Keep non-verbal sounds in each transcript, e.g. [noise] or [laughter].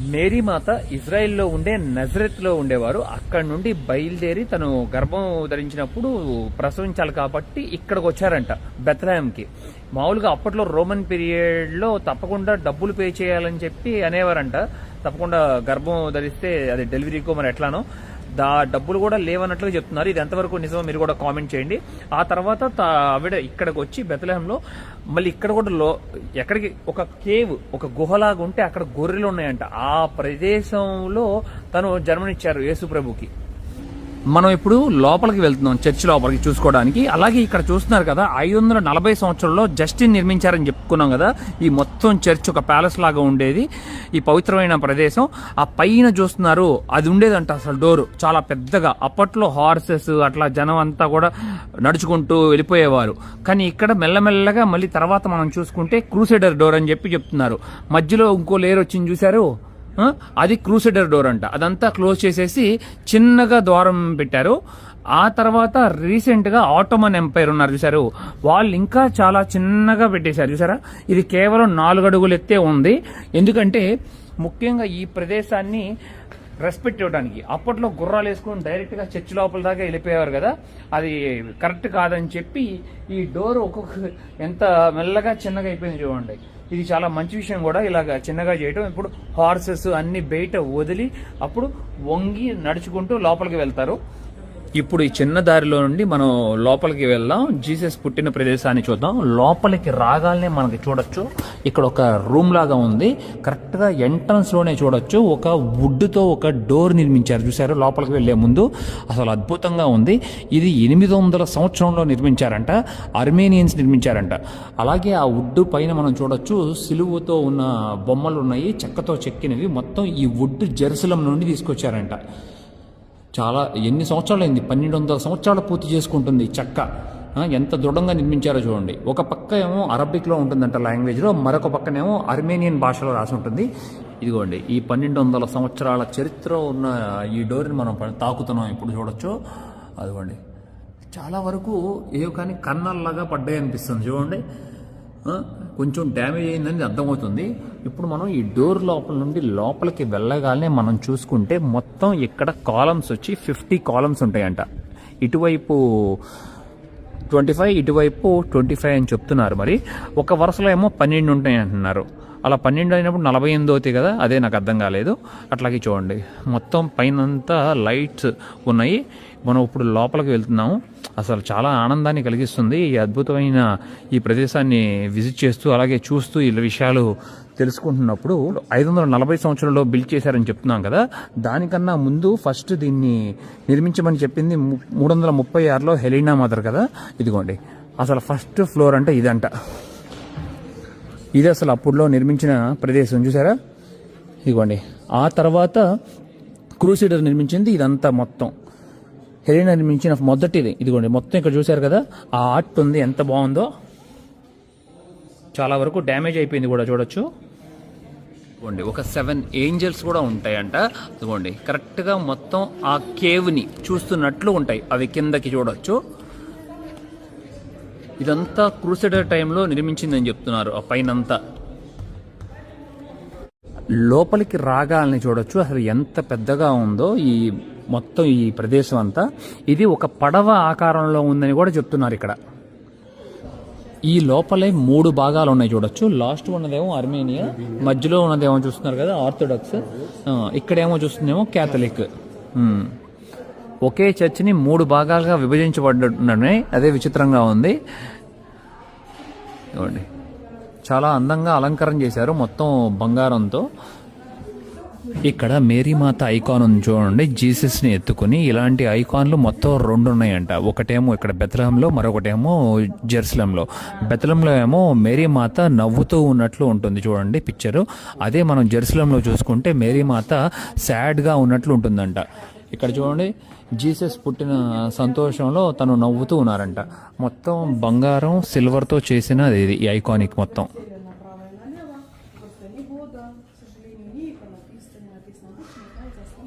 మేరీమాత ఇజ్రాయెల్లో ఉండే నజరెత్లో ఉండేవారు. అక్కడ నుండి బయలుదేరి తను గర్భం ధరించినప్పుడు ప్రసవించాలి కాబట్టి ఇక్కడికి వచ్చారంట బెత్లహంకి మామూలుగా అప్పట్లో రోమన్ పీరియడ్లో తప్పకుండా డబ్బులు పే చేయాలని చెప్పి అనేవారంట. తప్పకుండా గర్భం ధరిస్తే అది డెలివరీకో మరి ఎట్లానో. దా డబ్బులు కూడా లేవన్నట్లుగా చెప్తున్నారు. ఇది ఎంతవరకు నిజమో మీరు కూడా కామెంట్ చేయండి. ఆ తర్వాత తా- ఆవిడ ఇక్కడికి వచ్చి బెతలహంలో మళ్ళీ ఇక్కడ కూడా లో ఎక్కడికి ఒక కేవ్ ఒక గుహలాగా ఉంటే అక్కడ గొర్రెలు ఉన్నాయంట ఆ ప్రదేశంలో తను జన్మనిచ్చారు యేసు ప్రభుకి మనం ఇప్పుడు లోపలికి వెళ్తున్నాం చర్చ్ లోపలికి చూసుకోవడానికి. అలాగే ఇక్కడ చూస్తున్నారు కదా ఐదు వందల నలభై సంవత్సరంలో జస్టిన్ నిర్మించారని చెప్పుకున్నాం కదా ఈ మొత్తం చర్చ్ ఒక ప్యాలెస్ లాగా ఉండేది ఈ పవిత్రమైన ప్రదేశం. ఆ పైన చూస్తున్నారు అది ఉండేదంట అసలు డోరు చాలా పెద్దగా. అప్పట్లో హార్సెస్ అట్లా జనం అంతా కూడా నడుచుకుంటూ వెళ్ళిపోయేవారు. కానీ ఇక్కడ మెల్లమెల్లగా మళ్ళీ తర్వాత మనం చూసుకుంటే క్రూసైడర్ డోర్ అని చెప్పి చెప్తున్నారు. మధ్యలో ఇంకో లేయర్ వచ్చింది చూశారు? అది క్రూసెడర్ డోర్ అంట. అదంతా క్లోజ్ చేసేసి చిన్నగా ద్వారం పెట్టారు. ఆ తర్వాత రీసెంట్గా ఆటోమన్ ఎంపైర్ ఉన్నారు చూసారు వాళ్ళు ఇంకా చాలా చిన్నగా పెట్టేశారు చూసారా ఇది కేవలం నాలుగు అడుగులు ఎత్తే ఉంది. ఎందుకంటే ముఖ్యంగా ఈ ప్రదేశాన్ని రెస్పెక్ట్ ఇవ్వడానికి. అప్పట్లో గుర్రాలు వేసుకుని డైరెక్ట్గా చర్చి లోపల దాకా వెళ్ళిపోయేవారు కదా. అది కరెక్ట్ కాదని చెప్పి ఈ డోర్ ఒక్కొక్క ఎంత మెల్లగా చిన్నగా అయిపోయింది చూడండి. ఇది చాలా మంచి విషయం కూడా ఇలాగ చిన్నగా చేయటం. ఇప్పుడు హార్సెస్ అన్ని బయట వదిలి అప్పుడు వంగి నడుచుకుంటూ లోపలికి వెళ్తారు. ఇప్పుడు ఈ చిన్న దారిలో నుండి మనం లోపలికి వెళ్దాం. జీసస్ పుట్టిన ప్రదేశాన్ని చూద్దాం. లోపలికి రాగానే మనకి చూడొచ్చు. ఇక్కడ ఒక రూమ్ లాగా ఉంది. కరెక్ట్గా ఎంట్రన్స్లోనే లోనే చూడొచ్చు. ఒక వుడ్తో ఒక డోర్ నిర్మించారు. చూసారు లోపలికి వెళ్ళే ముందు. అసలు అద్భుతంగా ఉంది. ఇది ఎనిమిది వందల సంవత్సరంలో నిర్మించారంట. అర్మేనియన్స్ నిర్మించారంట. అలాగే ఆ వుడ్ పైన మనం చూడొచ్చు. సిలువతో ఉన్న బొమ్మలు ఉన్నాయి చెక్కతో చెక్కినవి. మొత్తం ఈ వుడ్ జెరూసలం నుండి తీసుకొచ్చారంట. చాలా ఎన్ని సంవత్సరాలు అయింది పన్నెండు వందల సంవత్సరాలు పూర్తి చేసుకుంటుంది చెక్క. ఎంత దృఢంగా నిర్మించారో చూడండి. ఒక పక్క ఏమో అరబిక్లో ఉంటుందంట లాంగ్వేజ్లో మరొక పక్కనేమో అర్మేనియన్ భాషలో రాసి ఉంటుంది. ఇదిగోండి ఈ పన్నెండు వందల సంవత్సరాల చరిత్ర ఉన్న ఈ డోర్ని మనం తాకుతున్నాం ఇప్పుడు చూడొచ్చు. అదిగోండి. చాలా వరకు ఏవో కానీ కన్నల్లాగా పడ్డాయి అనిపిస్తుంది చూడండి. కొంచెం డ్యామేజ్ అయిందని అర్థమవుతుంది. ఇప్పుడు మనం ఈ డోర్ లోపల నుండి లోపలికి వెళ్ళగానే మనం చూసుకుంటే మొత్తం ఇక్కడ కాలమ్స్ వచ్చి ఫిఫ్టీ కాలమ్స్ ఉంటాయంట. ఇటువైపు ట్వంటీ ఫైవ్ ఇటువైపు ట్వంటీ ఫైవ్ అని చెప్తున్నారు మరి. ఒక వరుసలో ఏమో పన్నెండు ఉంటాయి అంటున్నారు. అలా పన్నెండు అయినప్పుడు నలభై ఎనిమిది అవుతాయి కదా అదే నాకు అర్థం కాలేదు. అట్లాగే చూడండి. మొత్తం పైనంతా లైట్స్ ఉన్నాయి. మనం ఇప్పుడు లోపలికి వెళ్తున్నాము. అసలు చాలా ఆనందాన్ని కలిగిస్తుంది. ఈ అద్భుతమైన ఈ ప్రదేశాన్ని విజిట్ చేస్తూ అలాగే చూస్తూ ఈ విషయాలు తెలుసుకుంటున్నప్పుడు ఐదు వందల నలభై సంవత్సరంలో బిల్డ్ చేశారని చెప్తున్నాం కదా. దానికన్నా ముందు ఫస్ట్ దీన్ని నిర్మించమని చెప్పింది మూడు వందల ముప్పై ఆరులో హెలీనా మదర్ కదా. ఇదిగోండి. అసలు ఫస్ట్ ఫ్లోర్ అంటే ఇదంట. ఇది అసలు అప్పుడులో నిర్మించిన ప్రదేశం. చూసారా ఇదిగోండి. ఆ తర్వాత క్రూసిడర్ నిర్మించింది ఇదంతా మొత్తం. హెలీనా నిర్మించిన మొదటిది. ఇదిగోండి మొత్తం ఇక్కడ చూశారు కదా? ఆ ఆర్ట్ ఉంది ఎంత బాగుందో. చాలా వరకు డ్యామేజ్ అయిపోయింది కూడా చూడొచ్చు. ఇదిగోండి ఒక సెవెన్ ఏంజల్స్ కూడా ఉంటాయంట. ఇదిగోండి కరెక్ట్గా మొత్తం ఆ కేవ్ని చూస్తున్నట్లు ఉంటాయి. అవి కిందకి చూడొచ్చు. ఇదంతా క్రూసెడర్ టైంలో నిర్మించిందని చెప్తున్నారు ఆ పైనంతా. లోపలికి రాగాలని చూడొచ్చు. అసలు ఎంత పెద్దగా ఉందో ఈ మొత్తం ఈ ప్రదేశం అంతా. ఇది ఒక పడవ ఆకారంలో ఉందని కూడా చెప్తున్నారు ఇక్కడ. ఈ లోపలే మూడు భాగాలు ఉన్నాయి చూడొచ్చు. లాస్ట్ ఉన్నదేమో అర్మేనియా మధ్యలో ఉన్నదేమో చూస్తున్నారు కదా ఆర్థోడాక్స్. ఇక్కడేమో చూస్తుందేమో క్యాథలిక్. ఒకే చర్చిని మూడు భాగాలుగా విభజించబడ్డాయి అదే విచిత్రంగా ఉంది. చూడండి చాలా అందంగా అలంకరణ చేశారు మొత్తం బంగారంతో. ఇక్కడ మేరీమాత ఐకాన్ ఉంది చూడండి. జీసస్ని ఎత్తుకుని ఇలాంటి ఐకాన్లు మొత్తం రెండు ఉన్నాయంట ఒకటేమో ఇక్కడ బెతలంలో మరొకటేమో జెరూసలంలో. బెతలంలో ఏమో మేరీమాత నవ్వుతూ ఉన్నట్లు ఉంటుంది చూడండి పిక్చరు. అదే మనం జెరూసలంలో చూసుకుంటే మేరీమాత సాడ్గా ఉన్నట్లు ఉంటుందంట. ఇక్కడ చూడండి జీసస్ పుట్టిన సంతోషంలో తను నవ్వుతూ ఉన్నారంట. మొత్తం బంగారం సిల్వర్తో చేసిన ఇది ఈ ఐకానిక్ మొత్తం.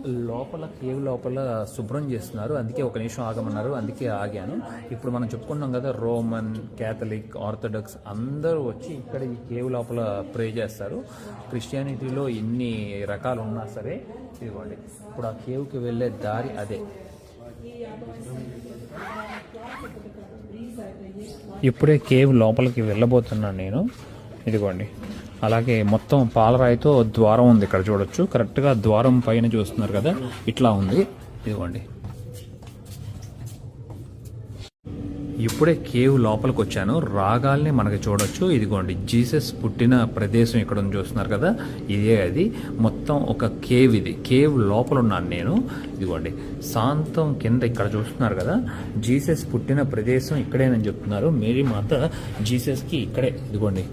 లోపల కేవ్ లోపల శుభ్రం చేస్తున్నారు. అందుకే ఒక నిమిషం ఆగమన్నారు. అందుకే ఆగాను. ఇప్పుడు మనం చెప్పుకున్నాం కదా రోమన్ క్యాథలిక్ ఆర్థడాక్స్ అందరూ వచ్చి ఇక్కడ ఈ కేవ్ లోపల ప్రే చేస్తారు. క్రిస్టియానిటీలో ఎన్ని రకాలు ఉన్నా సరే ఇదిగోండి. ఇప్పుడు ఆ కేవ్కి వెళ్ళే దారి అదే. ఇప్పుడే కేవ్ లోపలికి వెళ్ళబోతున్నాను నేను. ఇదిగోండి. అలాగే మొత్తం పాలరాయితో ద్వారం ఉంది ఇక్కడ చూడొచ్చు. కరెక్ట్గా ద్వారం పైన చూస్తున్నారు కదా ఇట్లా ఉంది. ఇదిగోండి. ఇప్పుడే కేవ్ లోపలికి వచ్చాను రాగాల్ని మనకి చూడొచ్చు. ఇదిగోండి జీసస్ పుట్టిన ప్రదేశం ఇక్కడ ఉంది చూస్తున్నారు కదా ఇదే అది. మొత్తం ఒక కేవ్ ఇది. కేవ్ లోపల ఉన్నాను నేను. ఇదిగోండి శాంతం కింద ఇక్కడ చూస్తున్నారు కదా జీసస్ పుట్టిన ప్రదేశం ఇక్కడేనని చెప్తున్నారు. మేరీ మాత జీసస్కి ఇక్కడే. ఇదిగోండి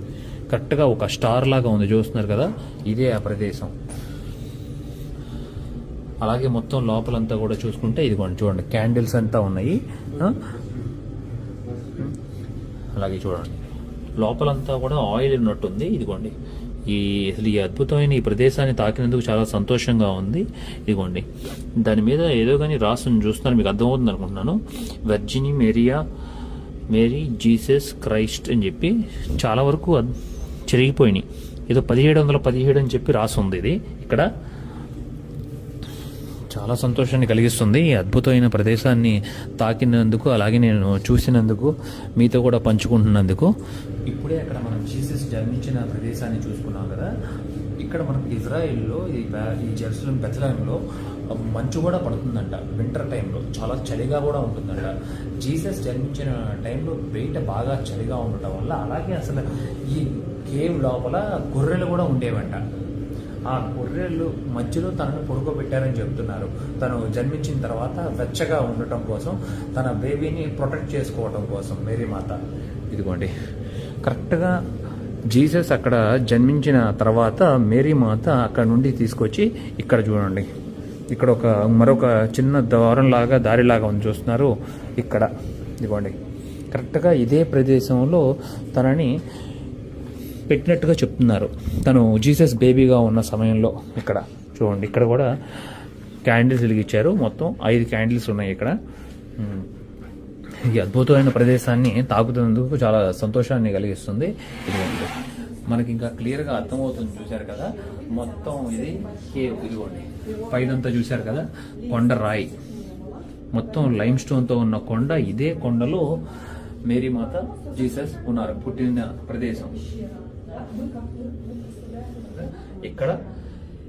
కరెక్ట్గా ఒక స్టార్ లాగా ఉంది. చూస్తున్నారు కదా? ఇదే ఆ ప్రదేశం. అలాగే మొత్తం లోపలంతా కూడా చూసుకుంటే ఇదిగోండి చూడండి క్యాండిల్స్ అంతా ఉన్నాయి. అలాగే చూడండి. లోపలంతా కూడా ఆయిల్ ఉన్నట్టుంది. ఇదిగోండి. ఈ అసలు ఈ అద్భుతమైన ఈ ప్రదేశాన్ని తాకినందుకు చాలా సంతోషంగా ఉంది. ఇదిగోండి. దాని మీద ఏదో కానీ రాసుని చూస్తున్నారు. మీకు అర్థమవుతుంది అనుకుంటున్నాను. Virgin Maria Mary Jesus Christ అని చెప్పి చాలా వరకు చెరిగిపోయినాయి. ఏదో పదిహేడు వందల పదిహేడు అని చెప్పి రాసి ఉంది ఇది. ఇక్కడ చాలా సంతోషాన్ని కలిగిస్తుంది ఈ అద్భుతమైన ప్రదేశాన్ని తాకినందుకు అలాగే నేను చూసినందుకు మీతో కూడా పంచుకుంటున్నందుకు. ఇప్పుడే అక్కడ మనం జీసస్ జన్మించిన ప్రదేశాన్ని చూసుకున్నాం కదా. ఇక్కడ మనం ఇజ్రాయిల్లో ఈ ఈ జెరూసలం బెతలంలో మంచు కూడా పడుతుందంట వింటర్ టైంలో. చాలా చలిగా కూడా ఉంటుందంట. జీసస్ జన్మించిన టైంలో బయట బాగా చలిగా ఉండటం వల్ల అలాగే అసలు ఈ కేవ్ లోపల గొర్రెలు కూడా ఉండేవంట. ఆ గొర్రెలు మధ్యలో తనను పడుకోబెట్టారని చెప్తున్నారు. తను జన్మించిన తర్వాత వెచ్చగా ఉండటం కోసం తన బేబీని ప్రొటెక్ట్ చేసుకోవటం కోసం. మేరీ మాత. ఇదిగోండి. కరెక్ట్గా జీసస్ అక్కడ జన్మించిన తర్వాత మేరీ మాత అక్కడ నుండి తీసుకొచ్చి ఇక్కడ చూడండి. ఇక్కడ ఒక మరొక చిన్న ద్వారంలాగా దారిలాగా ఉంది చూస్తున్నారు. ఇక్కడ. ఇదిగోండి. కరెక్ట్గా ఇదే ప్రదేశంలో తనని పెట్టినట్టుగా చెప్తున్నారు. తను జీసస్ బేబీగా ఉన్న సమయంలో ఇక్కడ చూడండి ఇక్కడ కూడా క్యాండిల్స్ వెలిగించారు. మొత్తం ఐదు క్యాండిల్స్ ఉన్నాయి ఇక్కడ. ఈ అద్భుతమైన ప్రదేశాన్ని తాకుతున్నందుకు చాలా సంతోషాన్ని కలిగిస్తుంది. ఇదిగోండి. మనకి ఇంకా క్లియర్గా అర్థమవుతుంది చూశారు కదా? మొత్తం ఇది కేవ్ ఇదిగోండి. పైదంతా చూశారు కదా? కొండ రాయి. మొత్తం లైమ్ స్టోన్తో ఉన్న కొండ ఇదే కొండలో మేరీ మాత జీసస్ ఉన్నారు పుట్టిన ప్రదేశం. ఇక్కడ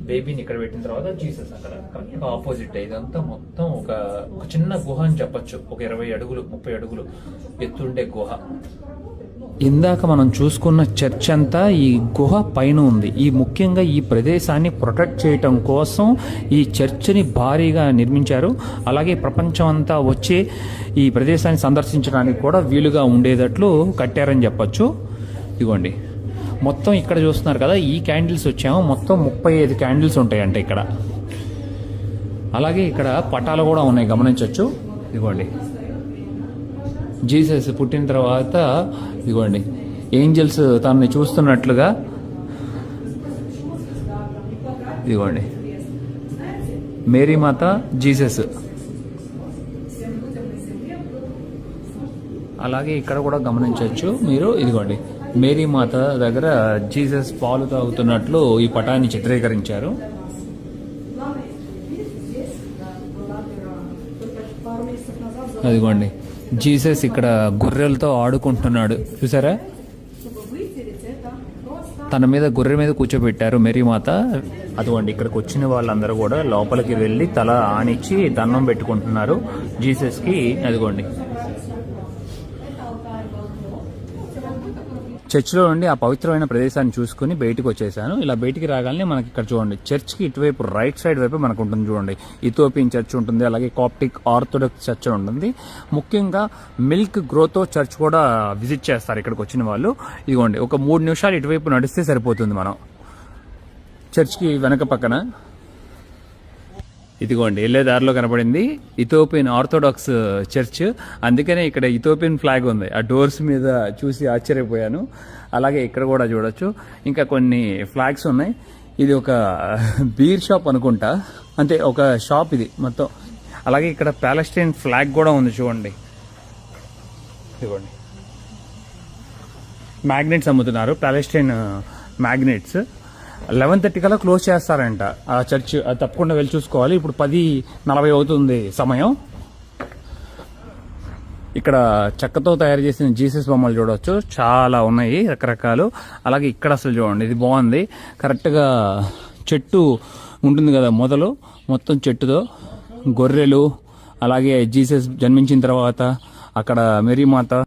బేబీని ఇక్కడ పెట్టిన తర్వాత జీసస్ అక్కడ. కరెక్ట్గా ఆపోజిట్ ఇదంతా మొత్తం ఒక చిన్న గుహ అని చెప్పొచ్చు. ఒక ఇరవై అడుగులు ముప్పై అడుగులు ఎత్తుండే గుహ. ఇందాక మనం చూసుకున్న చర్చ్ అంతా ఈ గుహ పైన ఉంది. ఈ ముఖ్యంగా ఈ ప్రదేశాన్ని ప్రొటెక్ట్ చేయటం కోసం ఈ చర్చిని భారీగా నిర్మించారు. అలాగే ప్రపంచం అంతా వచ్చి ఈ ప్రదేశాన్ని సందర్శించడానికి కూడా వీలుగా ఉండేటట్లు కట్టారని చెప్పచ్చు. ఇదిగోండి మొత్తం ఇక్కడ చూస్తున్నారు కదా ఈ క్యాండిల్స్ వచ్చాము. మొత్తం ముప్పై ఐదు క్యాండిల్స్ ఉంటాయంట ఇక్కడ. అలాగే ఇక్కడ పటాలు కూడా ఉన్నాయి గమనించవచ్చు ఇదిగోండి. జీసస్ పుట్టిన తర్వాత ఇదిగోండి. ఏంజల్స్ తనని చూస్తున్నట్లుగా ఇదిగోండి. మేరీ మాత జీసస్ అలాగే ఇక్కడ కూడా గమనించవచ్చు మీరు ఇదిగోండి. మేరీ మాత దగ్గర జీసస్ పాలు తాగుతున్నట్లు ఈ పటాన్ని చిత్రీకరించారు. అదిగోండి. జీసస్ ఇక్కడ గొర్రెలతో ఆడుకుంటున్నాడు. చూసారా? తన మీద గొర్రె మీద కూర్చోబెట్టారు మేరీమాత అదిగోండి ఇక్కడికి వచ్చిన వాళ్ళందరూ కూడా లోపలికి వెళ్ళి తల ఆనిచ్చి దండం పెట్టుకుంటున్నారు జీసస్కి. అదిగోండి. చర్చ్లో నుండి ఆ పవిత్రమైన ప్రదేశాన్ని చూసుకుని బయటికి వచ్చేసాను. ఇలా బయటికి రాగానే మనకి ఇక్కడ చూడండి చర్చ్కి ఇటువైపు రైట్ సైడ్ వైపు మనకు ఉంటుంది చూడండి. ఇథోపియన్ చర్చ్ ఉంటుంది అలాగే కాప్టిక్ ఆర్థోడాక్స్ చర్చ్ ఉంటుంది. ముఖ్యంగా మిల్క్ గ్రోతో చర్చ్ కూడా విజిట్ చేస్తారు ఇక్కడికి వచ్చిన వాళ్ళు. ఇదిగోండి ఒక మూడు నిమిషాలు ఇటువైపు నడిస్తే సరిపోతుంది మనం. చర్చ్కి వెనక పక్కన ఇదిగోండి వెళ్ళే దారిలో కనపడింది ఇథోపియన్ ఆర్థోడాక్స్ uh, చర్చ్. అందుకనే ఇక్కడ ఇథోపియన్ ఫ్లాగ్ ఉంది. ఆ డోర్స్ మీద చూసి ఆశ్చర్యపోయాను. అలాగే ఇక్కడ కూడా చూడొచ్చు. ఇంకా కొన్ని ఫ్లాగ్స్ ఉన్నాయి. ఇది ఒక uh, [laughs] బీర్ షాప్ అనుకుంటా. అంటే ఒక షాప్ ఇది మొత్తం. అలాగే ఇక్కడ ప్యాలెస్టైన్ ఫ్లాగ్ కూడా ఉంది చూడండి. ఇదిగోండి. మ్యాగ్నెట్స్ అమ్ముతున్నారు. Palestine uh, magnets eleven thirty కల్లా క్లోజ్ చేస్తారంట. ఆ చర్చ్ అది తప్పకుండా వెళ్ళి చూసుకోవాలి. ఇప్పుడు పది నలభై అవుతుంది సమయం. ఇక్కడ చెక్కతో తయారు చేసిన జీసస్ బొమ్మలు చూడవచ్చు చాలా ఉన్నాయి రకరకాలు. అలాగే ఇక్కడ అసలు చూడండి ఇది బాగుంది. కరెక్ట్గా చెట్టు ఉంటుంది కదా మొదలు మొత్తం చెట్టుతో. గొర్రెలు అలాగే జీసస్ జన్మించిన తర్వాత అక్కడ మెరీమాత